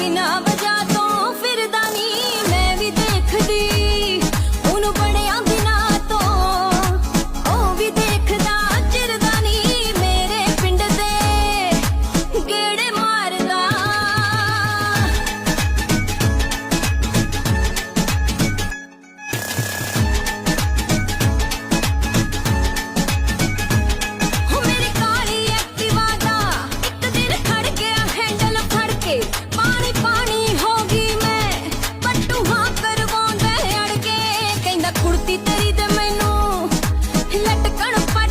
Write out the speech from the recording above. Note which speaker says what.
Speaker 1: Pinaba. ਛੇਤੀ ਤੇਰੀ ਦੇ ਮੈਨੂੰ ਲਟਕਣ ਪਰ